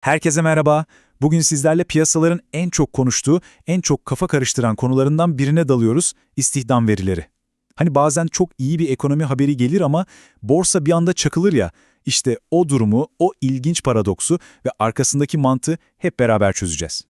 Herkese merhaba. Bugün sizlerle piyasaların en çok konuştuğu, en çok kafa karıştıran konularından birine dalıyoruz, istihdam verileri. Hani bazen çok iyi bir ekonomi haberi gelir ama borsa bir anda çakılır ya, işte o durumu, o ilginç paradoksu ve arkasındaki mantığı hep beraber çözeceğiz.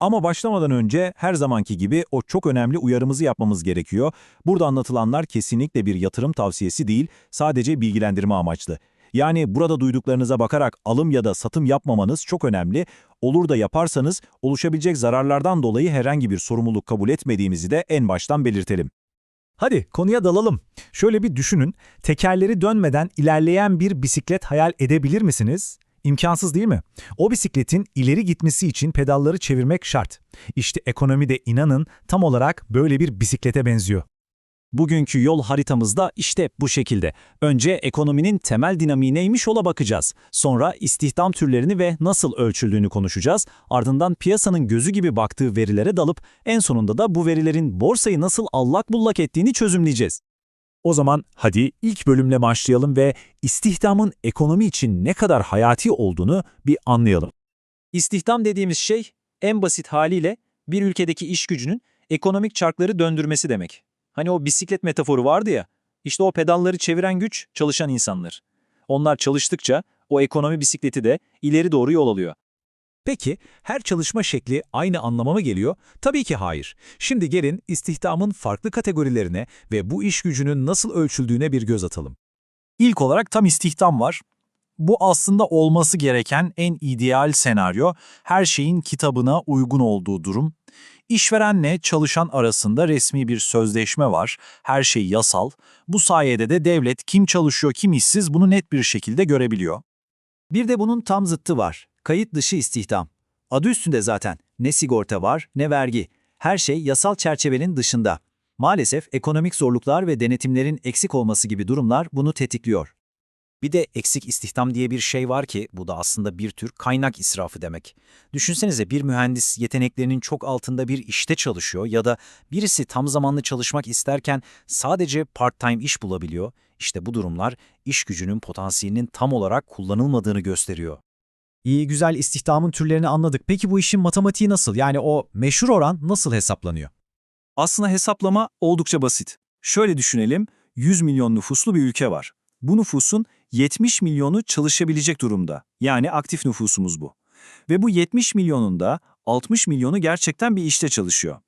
Ama başlamadan önce her zamanki gibi o çok önemli uyarımızı yapmamız gerekiyor. Burada anlatılanlar kesinlikle bir yatırım tavsiyesi değil, sadece bilgilendirme amaçlı. Yani burada duyduklarınıza bakarak alım ya da satım yapmamanız çok önemli. Olur da yaparsanız oluşabilecek zararlardan dolayı herhangi bir sorumluluk kabul etmediğimizi de en baştan belirtelim. Hadi konuya dalalım. Şöyle bir düşünün, tekerleri dönmeden ilerleyen bir bisiklet hayal edebilir misiniz? İmkansız değil mi? O bisikletin ileri gitmesi için pedalları çevirmek şart. İşte ekonomi de inanın tam olarak böyle bir bisiklete benziyor. Bugünkü yol haritamızda işte bu şekilde. Önce ekonominin temel dinamiği neymiş ola bakacağız. Sonra istihdam türlerini ve nasıl ölçüldüğünü konuşacağız. Ardından piyasanın gözü gibi baktığı verilere dalıp en sonunda da bu verilerin borsayı nasıl allak bullak ettiğini çözümleyeceğiz. O zaman hadi ilk bölümle başlayalım ve istihdamın ekonomi için ne kadar hayati olduğunu bir anlayalım. İstihdam dediğimiz şey en basit haliyle bir ülkedeki iş gücünün ekonomik çarkları döndürmesi demek. Hani o bisiklet metaforu vardı ya, işte o pedalları çeviren güç çalışan insanlar. Onlar çalıştıkça o ekonomi bisikleti de ileri doğru yol alıyor. Peki her çalışma şekli aynı anlama mı geliyor? Tabii ki hayır. Şimdi gelin istihdamın farklı kategorilerine ve bu iş gücünün nasıl ölçüldüğüne bir göz atalım. İlk olarak tam istihdam var. Bu aslında olması gereken en ideal senaryo, her şeyin kitabına uygun olduğu durum. İşverenle çalışan arasında resmi bir sözleşme var, her şey yasal. Bu sayede de devlet kim çalışıyor kim işsiz bunu net bir şekilde görebiliyor. Bir de bunun tam zıttı var. Kayıt dışı istihdam. Adı üstünde zaten. Ne sigorta var ne vergi. Her şey yasal çerçevenin dışında. Maalesef ekonomik zorluklar ve denetimlerin eksik olması gibi durumlar bunu tetikliyor. Bir de eksik istihdam diye bir şey var ki bu da aslında bir tür kaynak israfı demek. Düşünsenize bir mühendis yeteneklerinin çok altında bir işte çalışıyor ya da birisi tam zamanlı çalışmak isterken sadece part-time iş bulabiliyor. İşte bu durumlar iş gücünün potansiyelinin tam olarak kullanılmadığını gösteriyor. İyi güzel istihdamın türlerini anladık. Peki bu işin matematiği nasıl? Yani o meşhur oran nasıl hesaplanıyor? Aslında hesaplama oldukça basit. Şöyle düşünelim, 100 milyon nüfuslu bir ülke var. Bu nüfusun 70 milyonu çalışabilecek durumda. Yani aktif nüfusumuz bu. Ve bu 70 milyonun da 60 milyonu gerçekten bir işte çalışıyor.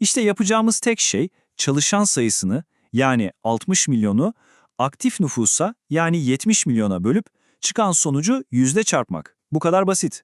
İşte yapacağımız tek şey çalışan sayısını yani 60 milyonu aktif nüfusa yani 70 milyona bölüp çıkan sonucu yüzde çarpmak. Bu kadar basit.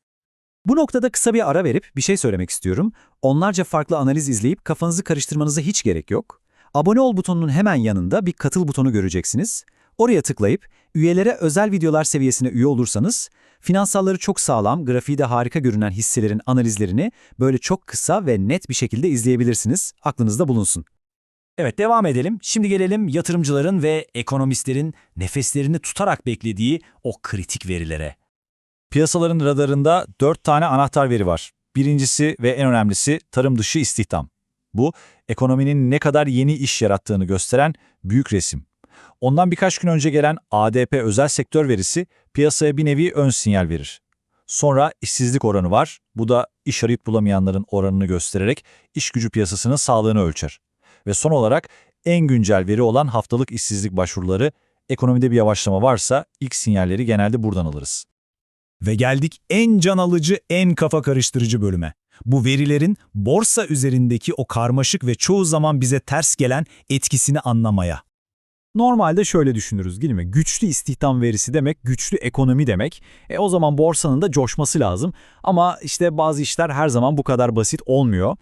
Bu noktada kısa bir ara verip bir şey söylemek istiyorum. Onlarca farklı analiz izleyip kafanızı karıştırmanıza hiç gerek yok. Abone ol butonunun hemen yanında bir katıl butonu göreceksiniz. Oraya tıklayıp üyelere özel videolar seviyesine üye olursanız, finansalları çok sağlam, grafiği de harika görünen hisselerin analizlerini böyle çok kısa ve net bir şekilde izleyebilirsiniz. Aklınızda bulunsun. Evet devam edelim. Şimdi gelelim yatırımcıların ve ekonomistlerin nefeslerini tutarak beklediği o kritik verilere. Piyasaların radarında 4 tane anahtar veri var. Birincisi ve en önemlisi tarım dışı istihdam. Bu, ekonominin ne kadar yeni iş yarattığını gösteren büyük resim. Ondan birkaç gün önce gelen ADP özel sektör verisi piyasaya bir nevi ön sinyal verir. Sonra işsizlik oranı var. Bu da iş arayıp bulamayanların oranını göstererek iş gücü piyasasının sağlığını ölçer. Ve son olarak en güncel veri olan haftalık işsizlik başvuruları, ekonomide bir yavaşlama varsa ilk sinyalleri genelde buradan alırız. Ve geldik en can alıcı, en kafa karıştırıcı bölüme. Bu verilerin borsa üzerindeki o karmaşık ve çoğu zaman bize ters gelen etkisini anlamaya. Normalde şöyle düşünürüz değil mi? Güçlü istihdam verisi demek, güçlü ekonomi demek. E o zaman borsanın da coşması lazım. Ama işte bazı işler her zaman bu kadar basit olmuyor.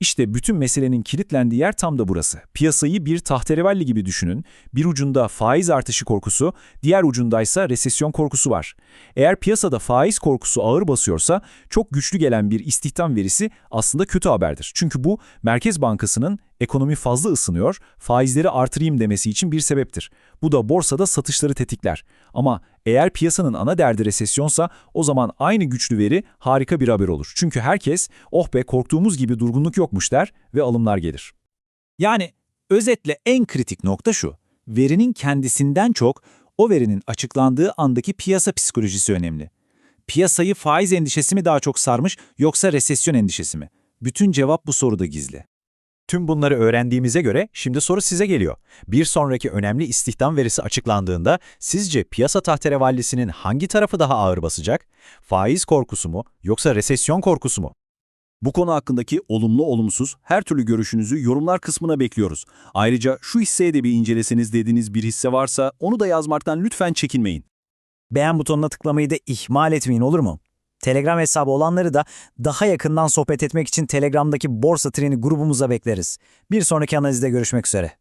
İşte bütün meselenin kilitlendiği yer tam da burası. Piyasayı bir tahterevalli gibi düşünün. Bir ucunda faiz artışı korkusu, diğer ucundaysa resesyon korkusu var. Eğer piyasada faiz korkusu ağır basıyorsa çok güçlü gelen bir istihdam verisi aslında kötü haberdir. Çünkü bu Merkez Bankası'nın ekonomi fazla ısınıyor, faizleri artırayım demesi için bir sebeptir. Bu da borsada satışları tetikler. Ama eğer piyasanın ana derdi resesyonsa o zaman aynı güçlü veri harika bir haber olur. Çünkü herkes oh be korktuğumuz gibi durgunluk yokmuş der ve alımlar gelir. Yani özetle en kritik nokta şu. Verinin kendisinden çok o verinin açıklandığı andaki piyasa psikolojisi önemli. Piyasayı faiz endişesi mi daha çok sarmış yoksa resesyon endişesi mi? Bütün cevap bu soruda gizli. Tüm bunları öğrendiğimize göre şimdi soru size geliyor. Bir sonraki önemli istihdam verisi açıklandığında sizce piyasa tahterevallisinin hangi tarafı daha ağır basacak? Faiz korkusu mu yoksa resesyon korkusu mu? Bu konu hakkındaki olumlu olumsuz her türlü görüşünüzü yorumlar kısmına bekliyoruz. Ayrıca şu hisseyi de bir inceleseniz dediğiniz bir hisse varsa onu da yazmaktan lütfen çekinmeyin. Beğen butonuna tıklamayı da ihmal etmeyin olur mu? Telegram hesabı olanları da daha yakından sohbet etmek için Telegram'daki Borsa Treni grubumuza bekleriz. Bir sonraki analizde görüşmek üzere.